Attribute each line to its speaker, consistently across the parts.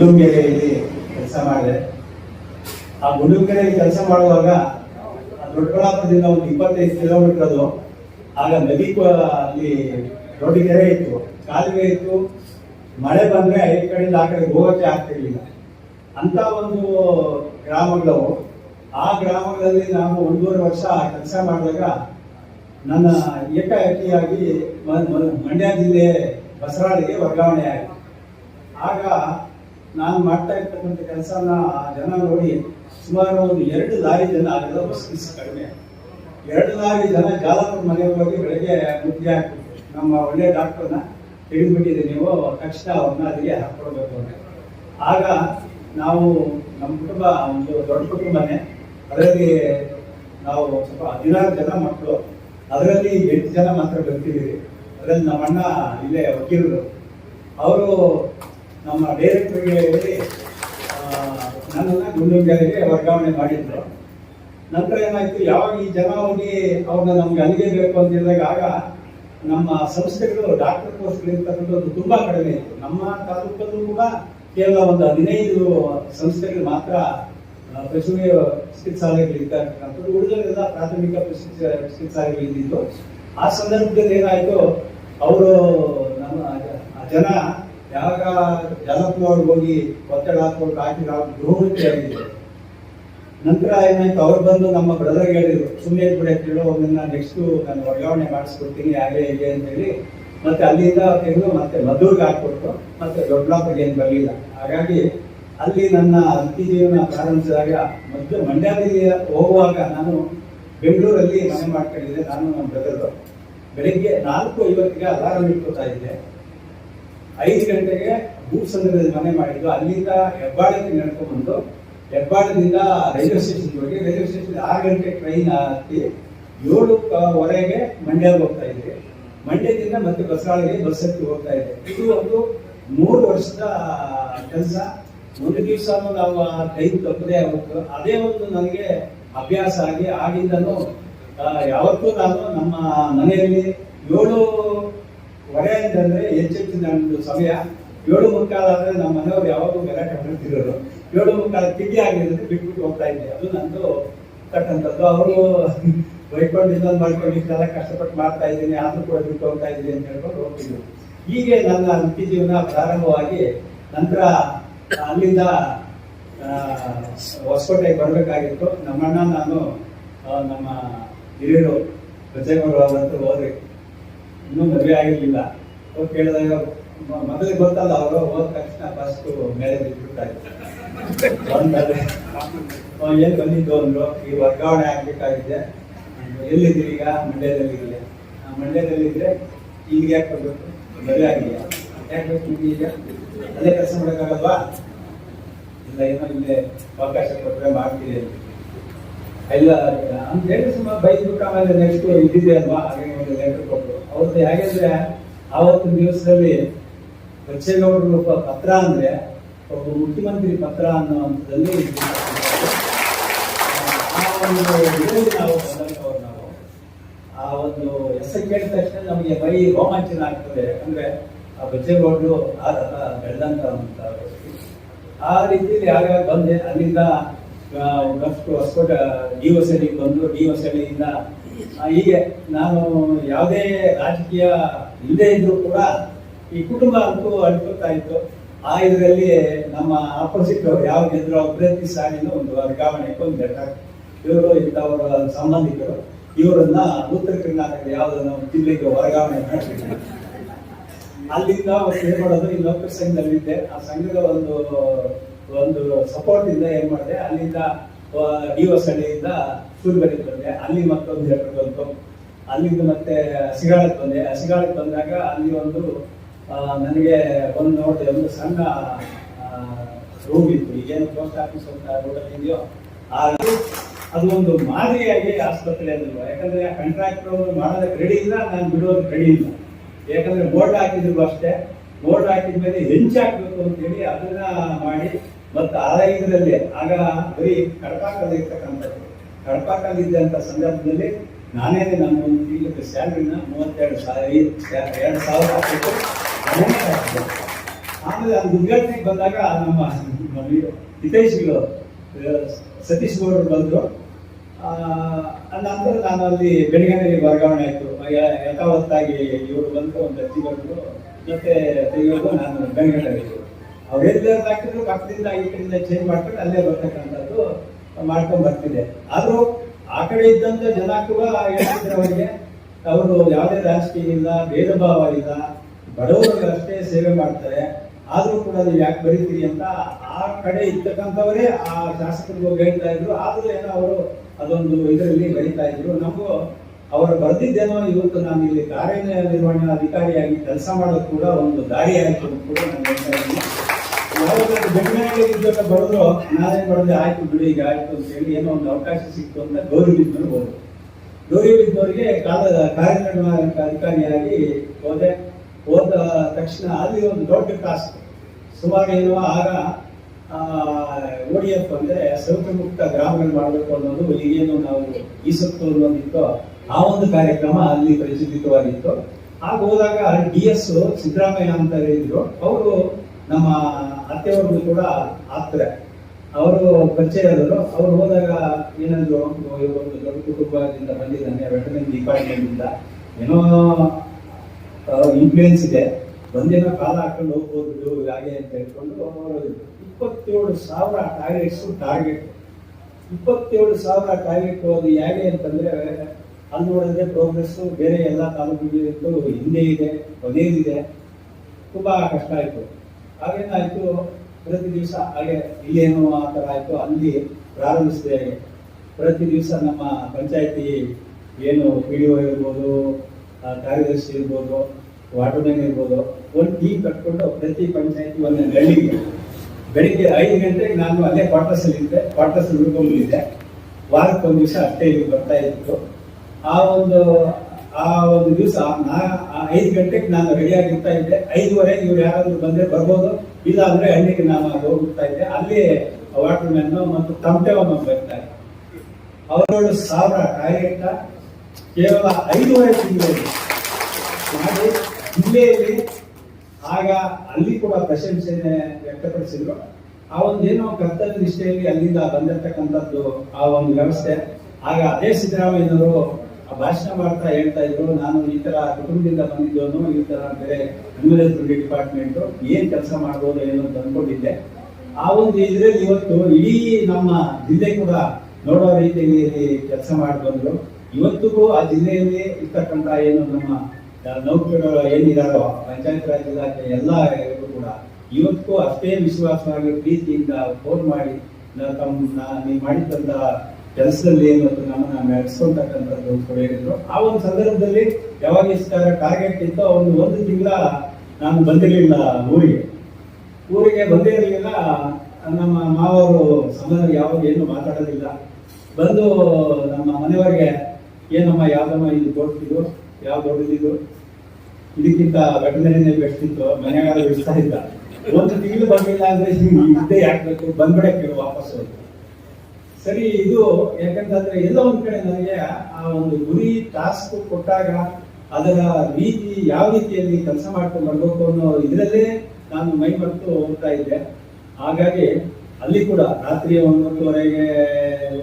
Speaker 1: ಗಣಪತಿ
Speaker 2: ಕೆಲಸ ಮಾಡಿದೆ. ಆ ಗುಂಡುಕೆರೆಯಲ್ಲಿ ಕೆಲಸ ಮಾಡುವಾಗ ದೊಡ್ಡಬಳ್ಳಾಪುರದಿಂದ ಒಂದು ಇಪ್ಪತ್ತೈದು ಕಿಲೋಮೀಟರ್ ಅದು. ಆಗ ನದಿ ಅಲ್ಲಿ ದೊಡ್ಡ ಕೆರೆ ಇತ್ತು. ಕಾಲುವೆ ಇತ್ತು. ಮಳೆ ಬಂದ್ರೆ ಈ ಕಡೆಯಿಂದ ಆ ಕಡೆ ಹೋಗಕ್ಕೆ ಆಗ್ತಿರ್ಲಿಲ್ಲ ಅಂತ ಒಂದು ಗ್ರಾಮಗಳು. ಆ ಗ್ರಾಮಗಳಲ್ಲಿ ನಾನು ಒಂದೂವರೆ ವರ್ಷ ಕೆಲಸ ಮಾಡಿದಾಗ ನನ್ನ ಏಕಾಏಕಿಯಾಗಿ ಮಂಡ್ಯ ಜಿಲ್ಲೆ ಬಸರಾಳಿಗೆ ವರ್ಗಾವಣೆ ಆಯಿತು. ಆಗ ನಾನು ಮಾಡ್ತಾ ಇರ್ತಕ್ಕಂಥ ಕೆಲಸನ ಜನ ನೋಡಿ ಸುಮಾರು ಒಂದು ಎರಡು ಲಾರಿ ಜನ ಆಗಲ್ಲ ಬಸ್ ಕಡಿಮೆ. ಎರಡು ಲಾರಿ ಜನ ಜಾಲಪುರ ಮನೆಗೆ ಹೋಗಿ ಬೆಳಗ್ಗೆ ಮುದ್ದೆ ಹಾಕ್ಬಿಟ್ಟು ನಮ್ಮ ಒಳ್ಳೆಯ ಡಾಕ್ಟರ್ನ ಹಿಡಿದ್ಬಿಟ್ಟಿದೆ ನೀವು, ತಕ್ಷಣ ಅವ್ರನ್ನ ಅಲ್ಲಿಗೆ ಹಾಕೊಳ್ಬೇಕು ಅಂತ. ಆಗ ನಾವು ನಮ್ಮ ಕುಟುಂಬ, ಒಂದು ದೊಡ್ಡ ಕುಟುಂಬನೇ, ಅದರಲ್ಲಿ ನಾವು ಸ್ವಲ್ಪ ಹದಿನಾರು ಜನ ಮಕ್ಕಳು. ಅದರಲ್ಲಿ ಎಂಟು ಜನ ಮಾತ್ರ ಬರ್ತಿದ್ದೀವಿ ಅದರಲ್ಲಿ ನಮ್ಮ ಅಣ್ಣ ಇಲ್ಲೇ ವಕೀಲರು. ಅವರು ನಮ್ಮ ಡೈರೆಕ್ಟರ್ಗೆ ಹೇಳಿ ನನ್ನನ್ನ ಗುಂಡುಂಗರಿಗೆ ವರ್ಗಾವಣೆ ಮಾಡಿದ್ರು. ನಂತರ ಏನಾಯ್ತು ಯಾವಾಗ ಈ ಜನ ಹೋಗಿ ಅವ್ರನ್ನ ನಮ್ಗೆ ಅಲ್ಲಿಗೆ ಬೇಕು ಅಂತ ಹೇಳಿದಾಗ ಆಗ ನಮ್ಮ ಸಂಸ್ಥೆಗಳು ಡಾಕ್ಟರ್ ಕೋರ್ಸ್ಗಳಿರ್ತಕ್ಕಂಥದ್ದು ತುಂಬಾ ಕಡಿಮೆ ಇತ್ತು. ನಮ್ಮ ತಾಲೂಕಲ್ಲೂ ಕೂಡ ಕೇವಲ ಒಂದು ಹದಿನೈದು ಸಂಸ್ಥೆಗಳು ಮಾತ್ರ ಆ, ಪಶುವೆ ಚಿಕಿತ್ಸಾಲಯಗಳು ಇರ್ತಕ್ಕಂಥದ್ದು. ಪ್ರಾಥಮಿಕ ಚಿಕಿತ್ಸಾಲಯಗಳಿದ್ದು ಆ ಸಂದರ್ಭದಲ್ಲಿ ಏನಾಯ್ತು ಅವರು ನಮ್ಮ ಜನ ಯಾವಾಗ ಜಲಪ್ನವ್ರಿಗೆ ಹೋಗಿ ಒತ್ತಡ ಹಾಕೊಂಡು ಹಾಕಿ ಗೃಹಮಂತ್ರಿ ಗೃಹಮುಖಿ ನಂತರ ಏನಾಯ್ತು? ಅವ್ರು ಬಂದು ನಮ್ಮ ಬ್ರದರ್ ಹೇಳಿದ್ರು ಸುಮ್ಮನೆ ಬಿಡ ಹೇಳೋ ಅವನ್ನ ನೆಕ್ಸ್ಟ್ ನಾನು ವರ್ಗಾವಣೆ ಮಾಡಿಸ್ಕೊಡ್ತೀನಿ, ಹಾಗೆ ಹೀಗೆ ಅಂತ ಹೇಳಿ. ಮತ್ತೆ ಅಲ್ಲಿಂದ ತೆಗೆದು ಮತ್ತೆ ಮದ್ದೂರ್ಗೆ ಹಾಕ್ಕೊಟ್ಟು ಮತ್ತೆ ದೊಡ್ಡಬಳ್ಳಾಪುರಿಗೆ ಏನು ಬರಲಿಲ್ಲ. ಹಾಗಾಗಿ ಅಲ್ಲಿ ನನ್ನ ಅತಿ ಜೀವನ ಪ್ರಾರಂಭಿಸಿದಾಗ ಮೊದಲು ಮಂಡ್ಯದಲ್ಲಿ ಹೋಗುವಾಗ ನಾನು ಬೆಂಗಳೂರಲ್ಲಿ ಮನೆ ಮಾಡ್ಕೊಂಡಿದ್ದೆ, ನಾನು ನಮ್ಮ ಬ್ರದರ್ ಬೆಳಿಗ್ಗೆ ನಾಲ್ಕು ಐವತ್ತಿಗೆ ಅಲಾರಂ ಇಟ್ಕೋತಾ ಇದ್ದೆ. ಐದು ಗಂಟೆಗೆ ಭೂಸಂದ್ರದಲ್ಲಿ ಮನೆ ಮಾಡಿದ್ದು, ಅಲ್ಲಿಂದ ಹೆಬ್ಬಾಳಕ್ಕೆ ನಡ್ಕೊಂಡ್ಬಂದು ಹೆಬ್ಬಾಳದಿಂದ ರೈಲ್ವೆ ಸ್ಟೇಷನ್ ಹೋಗಿ, ರೈಲ್ವೆ ಸ್ಟೇಷನ್ ಆರು ಗಂಟೆ ಟ್ರೈನ್ ಹತ್ತಿ ಏಳು ವರೆಗೆ ಮಂಡ್ಯಕ್ಕೆ ಹೋಗ್ತಾ ಇದ್ವಿ ಮಂಡ್ಯದಿಂದ ಮತ್ತೆ ಬಸರಾಳಿಗೆ ಬಸ್ ಹತ್ತಿ ಹೋಗ್ತಾ ಇದೆ ಇದು ಒಂದು ಮೂರು ವರ್ಷದ ಕೆಲಸ. ಒಂದು ದಿವಸ ನಾವು ಆ ಟೈಮ್ ತಪ್ಪದೇ ಆಗುತ್ತೆ ಅದೇ ಒಂದು ನನಗೆ ಅಭ್ಯಾಸ ಆಗಿ ಆಗಿಂದನೂ ಯಾವತ್ತೂ ನಾನು ನಮ್ಮ ಮನೆಯಲ್ಲಿ ಏಳು ಹೊರೆ ಅಂತಂದ್ರೆ ಹೆಚ್ಚೆಚ್ಚು ನಮ್ದು ಸಮಯ. ಏಳು ಮುಕ್ಕಾಲ ಆದ್ರೆ ನಮ್ಮ ಮನೆಯವ್ರು ಯಾವಾಗಲೂ ಗಲಾಟೆ ಮಾಡ್ತಿರೋರು ಏಳು ಮುಕ್ಕಾಲ ತಿಂಡಿ ಆಗಿರೋದ್ರೆ ಬಿಟ್ಬಿಟ್ಟು ಹೋಗ್ತಾ ಇದ್ದೆ. ಅದು ನಂದು ತಕ್ಕಂಥದ್ದು. ಅವರು ಬೈಕೊಂಡು ಇನ್ನೊಂದು ಮಾಡ್ಕೊಂಡು ಇಷ್ಟೆಲ್ಲ ಕಷ್ಟಪಟ್ಟು ಮಾಡ್ತಾ ಇದ್ದೀನಿ, ಆದ್ರೂ ಕೂಡ ಬಿಟ್ಟು ಹೋಗ್ತಾ ಇದ್ದೀನಿ ಅಂತ ಹೇಳ್ಕೊಂಡು ಹೋಗ್ತಿದ್ರು. ಹೀಗೆ ನನ್ನ ವೃತ್ತಿ ಜೀವನ ಪ್ರಾರಂಭವಾಗಿ ನಂತರ ಅಲ್ಲಿಂದ ಹೊಸಕೋಟೆಗೆ ಬರಬೇಕಾಗಿತ್ತು. ನಮ್ಮಣ್ಣ ನಾನು ನಮ್ಮ ಹಿರಿಯರು ಬಚ್ಚೇಗೌಡರು ಅವರಂತೂ ಹೋದ್ರಿ ಇನ್ನೂ ಮದುವೆ ಆಗಿರಲಿಲ್ಲ. ಅವ್ರು ಕೇಳಿದಾಗ ಮೊದಲಿಗೆ ಗೊತ್ತಲ್ಲ, ಅವರು ಹೋದ ತಕ್ಷಣ ಫಸ್ಟ್ ಮೇಲೆ ಬಿಟ್ಬಿಡ್ತಾರೆ ಏನು ಬಂದಿದ್ದು? ಅಂದ್ರು, ಈ ವರ್ಗಾವಣೆ ಆಗ್ಬೇಕಾಗಿದೆ. ಎಲ್ಲಿದ್ದೀರಿ ಈಗ? ಮಂಡ್ಯದಲ್ಲಿ ಇರಲಿ ಮಂಡ್ಯದಲ್ಲಿದ್ರೆ ಈಗ ಯಾಕೆ ಬರ್ಬೇಕು ಮದುವೆ ಆಗಿಲ್ಲ. ಯಾಕೆ ಈಗ? ಅದೇ ಕೆಲಸ ಮಾಡೋಕ್ಕಾಗಲ್ವಾ? ಇಲ್ಲ, ಏನೋ ಇಲ್ಲೇ ಅವಕಾಶ ಕೊಟ್ಟರೆ ಮಾಡ್ತೀರಿ. ಇಲ್ಲ ಅಂತ ಹೇಳಿ ಸುಮ್ಮನೆ ಬೈದ್ಬಿಟ್ಟು ಆಮೇಲೆ ನೆಕ್ಸ್ಟ್ ಇದ್ದಿದೆ ಅಲ್ವಾ ಹಾಗೆ ಒಂದು ಲೆಟರ್ ಕೊಟ್ಟರು ಅವ್ರದ್ದು ಹೇಗೆಂದ್ರೆ ಆವತ್ತು ದಿವಸದಲ್ಲಿ ಬಚ್ಚೇಗೌಡರು ಒಬ್ಬ ಪತ್ರ ಅಂದ್ರೆ ಒಬ್ಬ ಮುಖ್ಯಮಂತ್ರಿ ಪತ್ರ ಅನ್ನೋ ಹಂತದಲ್ಲಿ ಆ ಒಂದು ನಾವು ಆ ಒಂದು ಹೆಸರು ಕೇಳಿದ ತಕ್ಷಣ ನಮಗೆ ಮೈ ರೋಮಾಂಚನ ಆಗ್ತದೆ. ಯಾಕಂದ್ರೆ ಆ ಬಚ್ಚೇಗೌಡರು ಆ ರಥ ಬೆಳೆದಂತ ಆ ರೀತಿಯಲ್ಲಿ ಯಾರ್ಯಾರು ಬಂದೆ ಅಲ್ಲಿಂದ ಹೊಸಕೋಟ ಡಿ ಹೊಸಳ್ಳಿ ಬಂದು ಡಿ ಹೊಸಳ್ಳಿಯಿಂದ ಆ, ಹೀಗೆ ನಾನು ಯಾವುದೇ ರಾಜಕೀಯ ಇಲ್ಲದೆ ಇದ್ರೂ ಕೂಡ ಈ ಕುಟುಂಬ ಅಂತೂ ಅಳ್ಕೊತಾ ಇತ್ತು. ಆ ಇದರಲ್ಲಿ ನಮ್ಮ ಆಪೋಸಿಟ್ ಯಾವ ಗೆದ್ರು ಅಭ್ಯರ್ಥಿ ಸಾಲಿನ ಒಂದು ವರ್ಗಾವಣೆ ಒಂದು ಇವರು ಇಂಥವರ ಸಂಬಂಧಿಕರು. ಇವರನ್ನ ಉತ್ತರ ಕರ್ನಾಟಕದ ಯಾವುದನ್ನ ಜಿಲ್ಲೆಗೆ ವರ್ಗಾವಣೆ ಮಾಡಿದ್ರು ಅಲ್ಲಿಂದ ಏನ್ ಮಾಡೋದು ಈ ನೌಕರ ಸಂಘದಲ್ಲಿದ್ದೆ. ಆ ಸಂಘದ ಒಂದು ಒಂದು ಸಪೋರ್ಟ್ ಇಂದ ಏನ್ ಮಾಡಿದೆ, ಅಲ್ಲಿಂದ ಡಿಒಸ್ ಹಳ್ಳಿಯಿಂದ ಸೂರ್ಯಬರಿಗೆ ಬಂದೆ. ಅಲ್ಲಿ ಮತ್ತೊಂದು ಥಿಯೇಟರ್ ಬಂತು. ಅಲ್ಲಿಂದ ಮತ್ತೆ ಸಿಗಾಳಕ್ಕೆ ಬಂದೆ. ಸಿಗಾಳಕ್ಕೆ ಬಂದಾಗ ಅಲ್ಲಿ ಒಂದು ನನಗೆ ಒಂದು ನೋಡಿದೆ, ಒಂದು ಸಣ್ಣ ರೂಮ್ ಇತ್ತು. ಏನು ಪೋಸ್ಟ್ ಆಫೀಸ್ ಅಂತ ರೋಡಲ್ಲಿ ಇದೆಯೋ, ಆ ಅದು ಒಂದು ಮಾದರಿಯಾಗಿ ಆಸ್ಪತ್ರೆ ಅಂದ್ರು ಯಾಕಂದ್ರೆ ಕಾಂಟ್ರಾಕ್ಟರ್ ಮಾಡೋದಕ್ಕೆ ರೆಡಿ ಇಲ್ಲ ನಾನು ಬಿಡೋದಕ್ಕೆ ರೆಡಿ ಇಲ್ಲ ಯಾಕಂದ್ರೆ ಬೋರ್ಡ್ ಹಾಕಿದ್ರು ಅಷ್ಟೇ. ಬೋರ್ಡ್ ಹಾಕಿದ ಮೇಲೆ ಹೆಂಚಾಕ್ಬೇಕು ಅಂತೇಳಿ ಅದನ್ನ ಮಾಡಿ ಮತ್ತು ಆ ಇದರಲ್ಲಿ ಆಗ ಬರೀ ಕಡಪಾಕಲ್ಲಿ ಇರ್ತಕ್ಕಂಥದ್ದು. ಕಡಪಾಕಲ್ಲಿ ಇದ್ದಂಥ ಸಂದರ್ಭದಲ್ಲಿ ನಾನೇ ನನ್ನ ಒಂದು ತಿಂಗಳ ಸ್ಯಾಲ್ರಿನ ಮೂವತ್ತೆರಡು ಸಾವಿರ ಎರಡು ಸಾವಿರ. ಆಮೇಲೆ ಅದು ಉದ್ಘಾಟನೆಗೆ ಬಂದಾಗ ನಮ್ಮ ಹಿತೈಷಿಗಳು ಸತೀಶ್ ಗೌಡರು ಬಂದರು. ನಂತರ ನಾನು ಅಲ್ಲಿ ಬೆಳಗಾವಿಗೆ ವರ್ಗಾವಣೆ ಆಯಿತು. ಯಥಾವತ್ತಾಗಿ ಇವರು ಬಂದು ಒಂದು ಅರ್ಜಿ ಬಂದರು ಮತ್ತೆ ತೆಗೆಯೋದು ನಾನು ಬೆಳಗಾವಿಗೆ ಅವ್ರು ಎಲ್ಲರೂ ಹಾಕಿದ್ರು ಪಕ್ಕದಿಂದ ಈ ಕಡೆಯಿಂದ ಚೇಂಜ್ ಮಾಡ್ಕೊಂಡು ಅಲ್ಲೇ ಬರ್ತಕ್ಕಂಥದ್ದು ಮಾಡ್ಕೊಂಡ್ ಬರ್ತಿದೆ ಆದ್ರೂ ಆ ಕಡೆ ಇದ್ದಂತ ಜನ ಕೂಡ ಹೇಳ್ತಿದ್ರು ಅವರಿಗೆ, ಅವರು ಯಾವುದೇ ರಾಜಕೀಯ ಇಲ್ಲ ಭೇದ ಭಾವ ಇಲ್ಲ ಬಡವರು ಅಷ್ಟೇ ಸೇವೆ ಮಾಡ್ತಾರೆ. ಆದ್ರೂ ಕೂಡ ನೀವು ಯಾಕೆ ಬರೀತೀರಿ ಅಂತ ಆ ಕಡೆ ಇರ್ತಕ್ಕಂಥವರೇ ಆ ಶಾಸಕರಿಗೆ ಹೇಳ್ತಾ ಇದ್ರು. ಆದ್ರೂ ಏನೋ ಅವರು ಅದೊಂದು ಇದರಲ್ಲಿ ಬರೀತಾ ಇದ್ರು. ನಮಗೂ ಅವರು ಬರೆದಿದ್ದೇನೋ ಇವತ್ತು ನಾನು ಇಲ್ಲಿ ಕಾರ್ಯನಿರ್ವಹಣಾ ಅಧಿಕಾರಿಯಾಗಿ ಕೆಲಸ ಮಾಡೋದು ಕೂಡ ಒಂದು ದಾರಿ ಆಯ್ತು ಅಂತ ಕೂಡ ನಾನು ಹೇಳ್ತಾ ಇದ್ದೀನಿ. ಬೆಂಗಳೂರಿಗೆ ಇದ್ದಾಗ ಬರೆದ್ರು ನಾನೇನ್ ಮಾಡಿದೆ ಆಯ್ತು ಬಿಡಿ, ಈಗ ಆಯ್ತು ಅಂತ ಹೇಳಿ ಏನೋ ಒಂದು ಅವಕಾಶ ಸಿಕ್ತು ಅಂತ ಗೌರಿ ಬಿದ್ದವರು ಹೋದ್ರು. ಗೌರಿ ಬಿದ್ದವರಿಗೆ ಕಾಲ ಕಾರ್ಯನಿರ್ವಾಹಕ ಅಧಿಕಾರಿಯಾಗಿ ಹೋದೆ. ಹೋದ ತಕ್ಷಣ ಅಲ್ಲಿ ಒಂದು ದೊಡ್ಡ ಟಾಸ್ಕ್ ಸುಮಾರು ಏನೋ ಆಗ ಓ ಡಿ ಎಫ್ ಅಂದ್ರೆ ಸೌಖ್ಯ ಮುಕ್ತ ಗ್ರಾಮಗಳು ಮಾಡಬೇಕು ಅನ್ನೋದು ಈಗೇನು ನಾವು ಈ ಅನ್ನೋದಿತ್ತು. ಆ ಒಂದು ಕಾರ್ಯಕ್ರಮ ಅಲ್ಲಿ ಪ್ರಚಲಿತವಾಗಿತ್ತು ಆಗ ಹೋದಾಗ ಡಿ ಎಸ್ ಸಿದ್ದರಾಮಯ್ಯ ಅಂತ ಹೇಳಿದ್ರು. ಅವರು ನಮ್ಮ ಅತ್ತೆಯವ್ರಿಗೂ ಕೂಡ ಆಗ್ತಾರೆ ಅವರು ಪರಿಚಯ ಆದರು ಅವ್ರು ಹೋದಾಗ ಏನಂದ್ರು ಒಂದು ದೊಡ್ಡ ಕುಟುಂಬದಿಂದ ಬಂದಿದ್ದಾನೆ ವೆಟರ್ನರಿ ಡಿಪಾರ್ಟ್ಮೆಂಟ್ ಇಂದ, ಏನೋ ಇನ್ಫ್ಲೂಯೆನ್ಸ್ ಇದೆ. ಒಂದಿನ ಕಾಲ ಹಾಕೊಂಡು ಹೋಗ್ಬೋದು ಹಾಗೆ ಅಂತ ಹೇಳ್ಕೊಂಡು ಅವರು ಇಪ್ಪತ್ತೇಳು ಸಾವಿರ ಟಾರ್ಗೆಟ್ಸ್ ಟಾರ್ಗೆಟ್ ಇಪ್ಪತ್ತೇಳು ಸಾವಿರ ಟಾರ್ಗೆಟ್ ಅದು ಹೇಗೆ ಅಂತಂದ್ರೆ, ಅಲ್ಲಿ ನೋಡಿದ್ರೆ ಪ್ರೋಗ್ರೆಸ್ ಬೇರೆ ಎಲ್ಲ ತಾಲೂಕು ಹಿಂದೆ ಇದೆ ಕೊನೆಯದಿದೆ ತುಂಬಾ ಕಷ್ಟ ಆಯ್ತು. ಹಾಗೇನಾಯ್ತು ಪ್ರತಿ ದಿವಸ ಹಾಗೆ ಇಲ್ಲೇನು ಆ ಥರ ಆಯ್ತು. ಅಲ್ಲಿ ಪ್ರಾರಂಭಿಸಿದೆ. ಪ್ರತಿ ದಿವಸ ನಮ್ಮ ಪಂಚಾಯತಿ ಏನು ಪಿ ಡಿ ಒ ಇರ್ಬೋದು ಕಾರ್ಯದರ್ಶಿ ಇರ್ಬೋದು ವಾಟರ್ ಮ್ಯಾನ್ ಇರ್ಬೋದು, ಒಂದು ಟೀ ಕಟ್ಕೊಂಡು ಪ್ರತಿ ಪಂಚಾಯತಿ ಒಂದು ಹಳ್ಳಿಗೆ ಬೆಳಿಗ್ಗೆ ಐದು ಗಂಟೆಗೆ ನಾನು ಅಲ್ಲೇ ಕ್ವಾರ್ಟರ್ಸ್ ಅಲ್ಲಿ ಇದ್ದೆ. ಕ್ವಾರ್ಟರ್ಸ್ ಉಳ್ಕೊಂಡಿದ್ದೆ. ವಾರಕ್ಕೆ ಒಂದು ದಿವಸ ಅಷ್ಟೇ ಇಲ್ಲಿ ಬರ್ತಾ ಇತ್ತು. ಆ ಒಂದು ಆ ಒಂದು ದಿವಸ ನಾ ಐದು ಗಂಟೆಗೆ ನಾನು ರೆಡಿಯಾಗಿ ಇರ್ತಾ ಇದ್ದೆ. ಐದುವರೆ ಇವ್ರು ಯಾರಾದರೂ ಬಂದ್ರೆ ಬರ್ಬೋದು. ಇಲ್ಲ ಅಂದರೆ ಹಳ್ಳಿಗೆ ನಾನು ಅಲ್ಲಿ ಹೋಗ್ತಾ ಇದ್ದೆ. ಅಲ್ಲಿ ವಾಟರ್ ಮ್ಯಾನ್ ಮತ್ತು ತಮಟೆವನ್ನು ಬರ್ತಾರೆ. ಅವರೇಳು ಸಾವಿರ ಟಾಯ್ಲೆಟ್ ಕೇವಲ ಐದೂವರೆ ತಿಂಗಳಲ್ಲಿ ಮಾಡಿ ಜಿಲ್ಲೆಯಲ್ಲಿ ಆಗ ಅಲ್ಲಿ ಕೂಡ ಪ್ರಶಂಸೆ ವ್ಯಕ್ತಪಡಿಸಿದ್ರು. ಆ ಒಂದೇನೋ ಕರ್ತವ್ಯ ನಿಷ್ಠೆಯಲ್ಲಿ ಅಲ್ಲಿಂದ ಬಂದಿರತಕ್ಕಂಥದ್ದು ಆ ಒಂದು ವ್ಯವಸ್ಥೆ. ಆಗ ಅದೇ ಸಿದ್ದರಾಮಯ್ಯನವರು ಆ ಭಾಷಣ ಮಾಡ್ತಾ ಹೇಳ್ತಾ ಇದ್ರು, ನಾನು ಈ ತರ ಕುಟುಂಬದಿಂದ ಬಂದಿದ್ದವನು ಈ ತರ ಬೇರೆ ಅನ್ವಲೇಸ್ಬಿಡಿ ಡಿಪಾರ್ಟ್ಮೆಂಟ್ ಏನ್ ಕೆಲಸ ಮಾಡ್ಬೋದು ಏನು ಅಂತ ಆ ಒಂದು ಇದ್ರಲ್ಲಿ ಇವತ್ತು ಇಡೀ ನಮ್ಮ ಜಿಲ್ಲೆ ಕೂಡ ನೋಡೋ ರೀತಿಯಲ್ಲಿ ಕೆಲಸ ಮಾಡಿ ಬಂದ್ರು. ಇವತ್ತಿಗೂ ಆ ಜಿಲ್ಲೆಯಲ್ಲಿ ಇರ್ತಕ್ಕಂಥ ಏನು ನಮ್ಮ ನೌಕರರು ಏನಿದಾರೋ, ಪಂಚಾಯತ್ ರಾಜ್ ಇಲಾಖೆ ಎಲ್ಲ ಕೂಡ ಇವತ್ತಿಗೂ ಅಷ್ಟೇ ವಿಶ್ವಾಸವಾಗಿ ಪ್ರೀತಿಯಿಂದ ಫೋನ್ ಮಾಡಿ ತಮ್ಮ ನೀವು ಮಾಡಿದಂತ ಕೆಲಸದಲ್ಲಿ ಇವತ್ತು ನಮ್ಮನ್ನ ನಡೆಸ್ಕೊಂತಕ್ಕಂಥದ್ದು ಕೂಡ ಹೇಳಿದ್ರು ಆ ಒಂದು ಸಂದರ್ಭದಲ್ಲಿ ಯಾವಾಗ ಇಷ್ಟ ಟಾರ್ಗೆಟ್ ಇತ್ತು ಒಂದು ಒಂದು ತಿಂಗಳ ನಾನು ಬಂದಿರಲಿಲ್ಲ ಊರಿಗೆ. ಊರಿಗೆ ಬಂದೇ ಇರಲಿಲ್ಲ, ನಮ್ಮ ಮಾವರು ಸಂಬಂಧ ಯಾವಾಗ ಏನು ಮಾತಾಡೋದಿಲ್ಲ. ಬಂದು ನಮ್ಮ ಮನೆಯವರಿಗೆ, ಏನಮ್ಮ, ಯಾವ್ದಮ್ಮ, ಇದು ದೊಡ್ಡದಿದು, ಯಾವ ದೊಡ್ಡದಿದು? ಇದಕ್ಕಿಂತ ವೆಟನರಿನೇ ಬೆಟ್ಟಿತ್ತು ಮನೆಗಾಲ ಬಿಡಿಸ್ತಾ ಇದ್ದ ಒಂದು ತಿಂಗಳು ಬಂದಿಲ್ಲ ಅಂದ್ರೆ ಹಿಂಗೆ ಇದ್ದೇ ಯಾಕಬೇಕು ಬಂದ್ಬಿಡಕ್ಕೆ ಕೇಳು ವಾಪಸ್ ಹೋಯ್ತು ಸರಿ, ಇದು ಯಾಕಂತಂದ್ರೆ ಎಲ್ಲ ಒಂದ್ ಕಡೆ ನನಗೆ ಆ ಒಂದು ಗುರಿ ಟಾಸ್ಕ್ ಕೊಟ್ಟಾಗ ಅದರ ರೀತಿ ಯಾವ ರೀತಿಯಲ್ಲಿ ಕೆಲಸ ಮಾಡ್ಕೊಂಡು ಬರ್ಬೇಕು ಅನ್ನೋ ಇದರಲ್ಲೇ ನಾನು ಮೈ ಮರೆತು ಹೋಗ್ತಾ ಇದ್ದೆ. ಹಾಗಾಗಿ ಅಲ್ಲಿ ಕೂಡ ರಾತ್ರಿ ಒಂಬತ್ತುವರೆಗೆ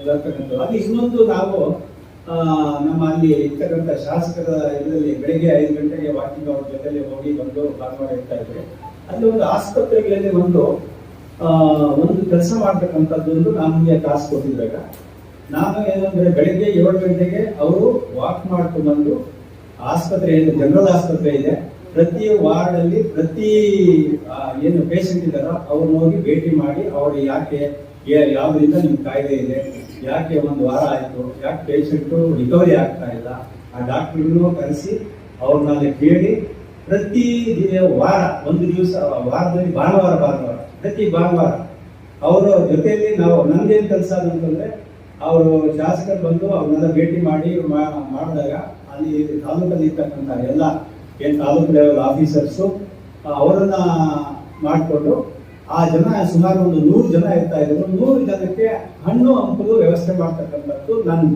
Speaker 2: ಬರ್ತಕ್ಕಂಥದ್ದು ಅಲ್ಲಿ ಇನ್ನೊಂದು ನಾವು ನಮ್ಮ ಅಲ್ಲಿ ಇರ್ತಕ್ಕಂಥ ಶಾಸಕರ ಇದರಲ್ಲಿ ಬೆಳಿಗ್ಗೆ ಐದು ಗಂಟೆಗೆ ವಾಕಿಂಗ್ ಅವ್ರ ಜೊತೆಲಿ ಹೋಗಿ ಬಂದು ಇರ್ತಾ ಇದ್ರೆ ಅಲ್ಲಿ ಒಂದು ಆಸ್ಪತ್ರೆಗಳಲ್ಲಿ ಒಂದು ಒಂದು ಕೆಲಸ ಮಾಡ್ತಕ್ಕಂಥದ್ದೊಂದು ನಮಗೆ ಟಾಸ್ಕ್ ಕೊಟ್ಟಿದ್ದಾಗ. ನಾನು ಏನಂದ್ರೆ ಬೆಳಿಗ್ಗೆ ಏಳು ಗಂಟೆಗೆ ಅವರು ವಾಕ್ ಮಾಡ್ಕೊಂಡು ಬಂದು ಆಸ್ಪತ್ರೆ ಏನು ಜನರಲ್ ಆಸ್ಪತ್ರೆ ಇದೆ. ಪ್ರತಿ ವಾರ್ಡ್ ಅಲ್ಲಿ ಪ್ರತಿ ಏನು ಪೇಷಂಟ್ ಇದ್ದಾರೋ ಅವ್ರನ್ನ ಹೋಗಿ ಭೇಟಿ ಮಾಡಿ ಅವ್ರು ಯಾಕೆ ಯಾವ್ದ್ರಿಂದ ನಿಮ್ ಕಾಯಿಲೆ ಇದೆ, ಯಾಕೆ ಒಂದು ವಾರ ಆಯ್ತು, ಯಾಕೆ ಪೇಷಂಟು ರಿಕವರಿ ಆಗ್ತಾ ಇಲ್ಲ, ಆ ಡಾಕ್ಟರ್ನು ಕರೆಸಿ ಅವ್ರನ್ನ ಕೇಳಿ ಪ್ರತಿ ದಿನ ವಾರ, ಒಂದು ದಿವಸ, ವಾರದಲ್ಲಿ ಭಾನುವಾರ ಭಾನುವಾರ ಪ್ರತಿ ಭಾನುವಾರ ಅವರ ಜೊತೆಯಲ್ಲಿ ನಾವು ನಂದೇನು ಕೆಲಸ ಅಂತಂದ್ರೆ ಅವರು ಶಾಸಕರು ಬಂದು ಅವ್ರನ್ನೆಲ್ಲ ಭೇಟಿ ಮಾಡಿ ಮಾಡಿದಾಗ ಅಲ್ಲಿ ತಾಲೂಕಲ್ಲಿ ಇರ್ತಕ್ಕಂಥ ಎಲ್ಲ ಏನು ತಾಲೂಕು ಲೆವೆಲ್ ಆಫೀಸರ್ಸು ಅವರನ್ನು ಮಾಡಿಕೊಂಡು ಆ ಜನ ಸುಮಾರು ಒಂದು ನೂರು ಜನ ಇರ್ತಾ ಇದ್ರು. ನೂರು ಜನಕ್ಕೆ ಹಣ್ಣು ಹಂಪಲು ವ್ಯವಸ್ಥೆ ಮಾಡ್ತಕ್ಕಂಥದ್ದು ನನ್ನ